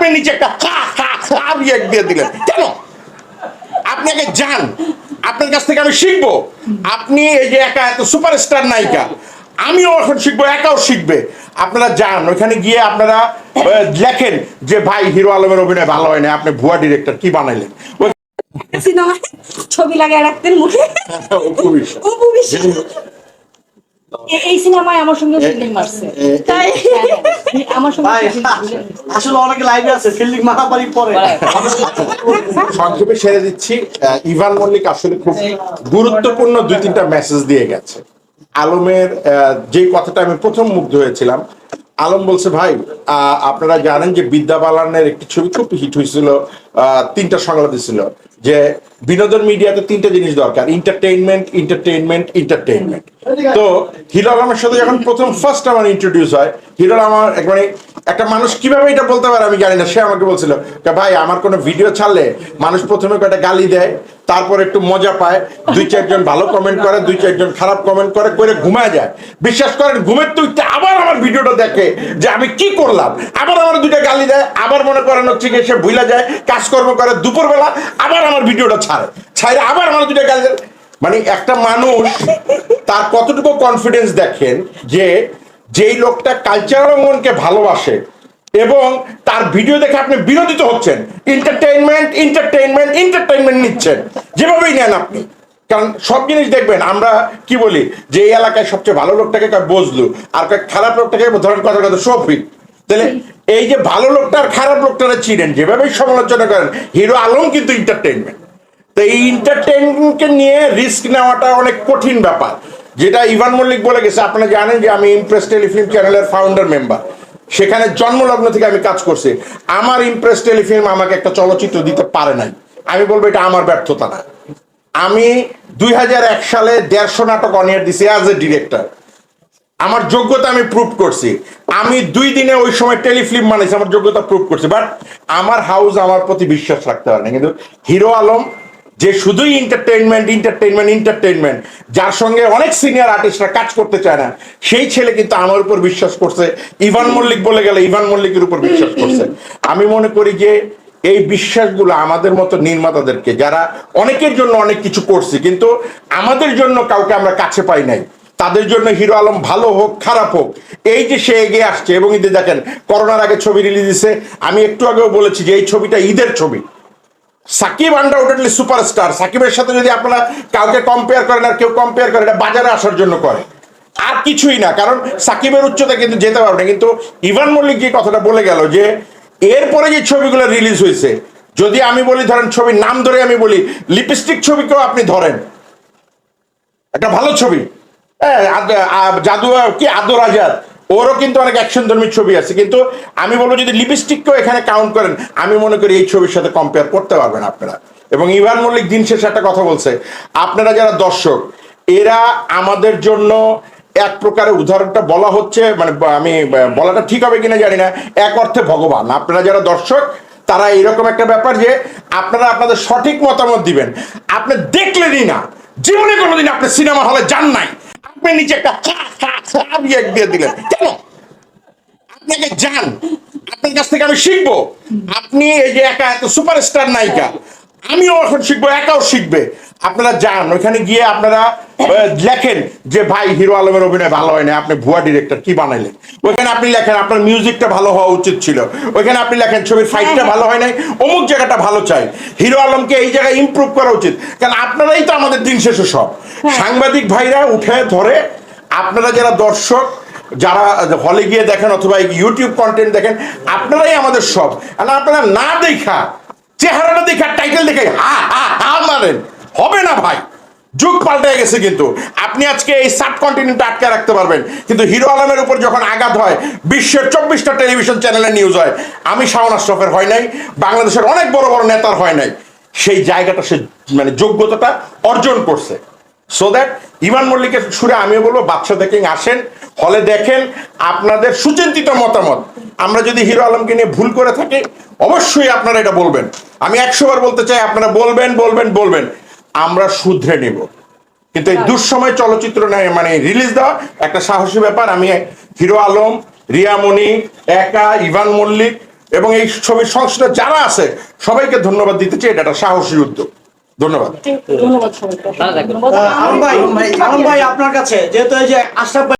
আপনি নিচে একটা হা হা হা রিয়াক্ট দিয়ে দিলেন। কেন? আপনি আগে যান আপনার কাছ থেকে আমি শিখব। আপনি এই যে একা এত সুপারস্টার নায়িকা আমিও এখন শিখব একাও শিখবে। আপনারা যান ওইখানে গিয়ে আপনারা লেখেন যে ভাই হিরো আলমের অভিনয় ভালো হয় না আপনি ভুয়া ডিরেক্টর কি বানাইলেন? ছবি লাগিয়ে রাখতেন মুখে অপু বিশ্বাস। অপু বিশ্বাস। এ- এই সিনেমায় আমার সঙ্গে ফিল্ডিং মারছে। তাই? আমার সঙ্গে। আসলে অনেকে লাইভে আছে ফিল্ডিং মারামারি পরে সংক্ষেপে সেরে দিচ্ছি আহ, ইভান মল্লিক আসলে খুব গুরুত্বপূর্ণ দুই তিনটা মেসেজ দিয়ে গেছে। আলমের আহ, যে কথাটা আমি প্রথম মুগ্ধ হয়েছিলাম আলম বলছে ভাই আপনারা জানেন যে বিদ্যা বালানের একটি ছবি খুব হিট হয়েছিল আহ, তিনটা সংলাপ দিছিল যে বিনোদন মিডিয়াতে তিনটা জিনিস দরকার এন্টারটেইনমেন্ট এন্টারটেইনমেন্ট এন্টারটেইনমেন্ট তো হিরো আলমের সাথে যখন প্রথম ফার্স্ট আমার ইন্ট্রোডিউস হয় হিরো আমার এক মানে একটা মানুষ কীভাবে এটা বলতে পারে আমি জানি না, সে আমাকে বলছিল ভাই, আমার কোনো ভিডিও ছাড়লে মানুষ প্রথমে কয়েকটা গালি দেয়, তারপর একটু মজা পায়, দুই চারজন ভালো কমেন্ট করে, দুই চারজন খারাপ কমেন্ট করে করে ঘুমায় যায়। বিশ্বাস করেন, ঘুমের তো আবার আমার ভিডিওটা দেখে যে আমি কি করলাম। আবার আমার দুইটা গালি দেয়, আবার মনে করেন হচ্ছে গিয়ে সে ভুলে যায়, কাজকর্ম করে দুপুরবেলা, আবার আমার ভিডিওটা ছাড়ে। ছাড়ে আবার আমার দুইটা গালি দেয়। মানে একটা মানুষ তার কতটুকু কনফিডেন্স দেখেন যে যেই লোকটা কালচারাল অঙ্গনকে ভালোবাসে এবং তার ভিডিও দেখে আপনি বিনোদিত হচ্ছেন এন্টারটেইনমেন্ট এন্টারটেইনমেন্ট এন্টারটেইনমেন্ট নিচ্ছেন, যেভাবেই নেন আপনি। কারণ সব জিনিস দেখবেন, আমরা কি বলি, যে এই এলাকায় সবচেয়ে ভালো লোকটাকে বজলু, আর খারাপ লোকটাকে ধরেন কথা কথা শফিক। তাহলে এই যে ভালো লোকটা আর খারাপ লোকটারা চিনেন, যেভাবেই সমালোচনা করেন, হিরো আলম কিন্তু এন্টারটেইনমেন্ট তো এই এন্টারটেইনমেন্টকে নিয়ে রিস্ক নেওয়াটা অনেক কঠিন ব্যাপার। যেটা ইভান মল্লিক বলে গেছে, আপনারা জানেন যে আমি ইমপ্রেস টেলিফিল্ম চ্যানেলের ফাউন্ডার মেম্বার সেখানে জন্মলগ্ন থেকে আমি কাজ করছি। আমার ইমপ্রেস টেলিফিল্ম আমাকে একটা চলচ্চিত্র দিতে পারে নাই। আমি বলব এটা আমার ব্যর্থতা না। আমি দুই হাজার এক সালে দেড়শো নাটক অনিয়ার দিছি অ্যাজ এ ডিরেক্টর আমার যোগ্যতা আমি প্রুভ করছি। আমি দুই দিনে ওই সময় টেলিফিল্ম বানাইছি, আমার যোগ্যতা প্রুভ করছি। বাট আমার হাউস আমার প্রতি বিশ্বাস রাখতে পারে না কিন্তু হিরো আলম যে শুধুই এন্টারটেইনমেন্ট এন্টারটেইনমেন্ট এন্টারটেইনমেন্ট যার সঙ্গে অনেক সিনিয়র আর্টিস্টরা কাজ করতে চায় না, সেই ছেলে কিন্তু আমার উপর বিশ্বাস করছে। ইভান মল্লিক বলে গেলে ইভান মল্লিকের উপর বিশ্বাস করছে। আমি মনে করি যে এই বিশ্বাসগুলো আমাদের মতো নির্মাতাদেরকে, যারা অনেকের জন্য অনেক কিছু করছি, কিন্তু আমাদের জন্য কাউকে আমরা কাছে পাই নাই। তাদের জন্য হিরো আলম ভালো হোক, খারাপ হোক, এই যে সে এগিয়ে আসছে, এবং ঈদে দেখেন, করোনার আগে ছবি রিলিজ দিছে। আমি একটু আগেও বলেছি যে এই ছবিটা ঈদের ছবি। সাকিব আনডাউটেডলি সুপারস্টার সাকিবের সাথে যদি আপনারা কাউকে কম্পেয়ার করেন আর কেউ কম্পেয়ার করে, এটা বাজারে আসার জন্য করে। আর কিছুই না, কারণ সাকিবের উচ্চতা কিন্তু যেতে পারবে না। কিন্তু ইভান মল্লিক যে কথাটা বলে গেল যে, এরপরে যে ছবিগুলো রিলিজ হয়েছে, যদি আমি বলি, ধরেন ছবির নাম ধরে আমি বলি লিপস্টিক ছবিকেও আপনি ধরেন। একটা ভালো ছবি। হ্যাঁ জাদু কি? আদর আজাদ। ওরও কিন্তু অনেক অ্যাকশন ধর্মী ছবি আছে। কিন্তু আমি বলব যদি লিপস্টিককেও এখানে কাউন্ট করেন, আমি মনে করি এই ছবির সাথে কম্পেয়ার করতে পারবেন আপনারা। এবং ইভান মল্লিক দিন শেষে একটা কথা বলছে, আপনারা যারা দর্শক, এরা আমাদের জন্য এক প্রকারের উদাহরণটা বলা হচ্ছে মানে আমি বলাটা ঠিক হবে কিনা জানি না, এক অর্থে ভগবান। আপনারা যারা দর্শক, তারা এরকম একটা ব্যাপার যে আপনারা আপনাদের সঠিক মতামত দিবেন। আপনি দেখলেনই না। জীবনে কোনোদিন আপনি সিনেমা হলে যান নাই। আপনি নিচে একটা হা হা দিয়ে দিলেন। কেন? আপনাকে যান আপনার কাছ থেকে আমি শিখব। আপনি এই যে একা এত সুপারস্টার নায়িকা আমিও এখন শিখব একাও শিখবে। আপনারা যান ওইখানে গিয়ে আপনারা লেখেন যে ভাই হিরো আলমের অভিনয় ভালো হয় না আপনি ভুয়া ডিরেক্টর কি বানাইলেন? ওইখানে আপনি লেখেন আপনার মিউজিকটা ভালো হওয়া উচিত ছিল। ওইখানে আপনি লেখেন ছবির ফাইটটা ভালো হয় নাই অমুক জায়গাটা ভালো চাই। হিরো আলমকে এই জায়গায় ইমপ্রুভ করা উচিত। কারণ আপনারাই তো আমাদের দিন শেষে সব। সাংবাদিক ভাইরা উঠে ধরে আপনারা যারা দর্শক, যারা হলে গিয়ে দেখেন অথবা ইউটিউব কন্টেন্ট দেখেন, আপনারাই আমাদের সব। আপনারা না দেখা, চেহারাটা দেখা টাইটেল দেখে হা হা হা মারেন। হবে না ভাই। যুগ পাল্টে গেছে কিন্তু। আপনি আজকে এই সাব কন্টিনেন্টটা আটকে রাখতে পারবেন। কিন্তু হিরো আলমের উপর যখন আঘাত হয়, বিশ্বের চব্বিশটা টেলিভিশন চ্যানেলে নিউজ হয়। আমি শাওন আশরফের হয় নাই, বাংলাদেশের অনেক বড় বড় নেতার হয় নাই। সেই জায়গাটা সে মানে যোগ্যতাটা অর্জন করছে। সো দ্যাট ইমান মল্লিকের সুরে আমিও বলব বাচ্চা দেখেন আসেন হলে দেখেন আপনাদের সুচিন্তিত মতামত। আমরা যদি হিরো আলমকে নিয়ে ভুল করে থাকি অবশ্যই আপনারা এটা বলবেন। আমি একশো বার বলতে চাই আপনারা বলবেন বলবেন বলবেন। আমরা শুধরে নেব। কিন্তু এই দুঃসময় চলচ্চিত্র নেয় মানে রিলিজ দেওয়া একটা সাহসী ব্যাপার। আমি হিরো আলম রিয়ামণি একা ইভান মল্লিক এবং এই ছবির সংশ্লিষ্ট যারা আছে সবাইকে ধন্যবাদ দিতে চাই এটা একটা সাহসী উদ্যোগ। ধন্যবাদ। ধন্যবাদ ভাই আপনার কাছে যেহেতু এই যে আশরাফ ভাই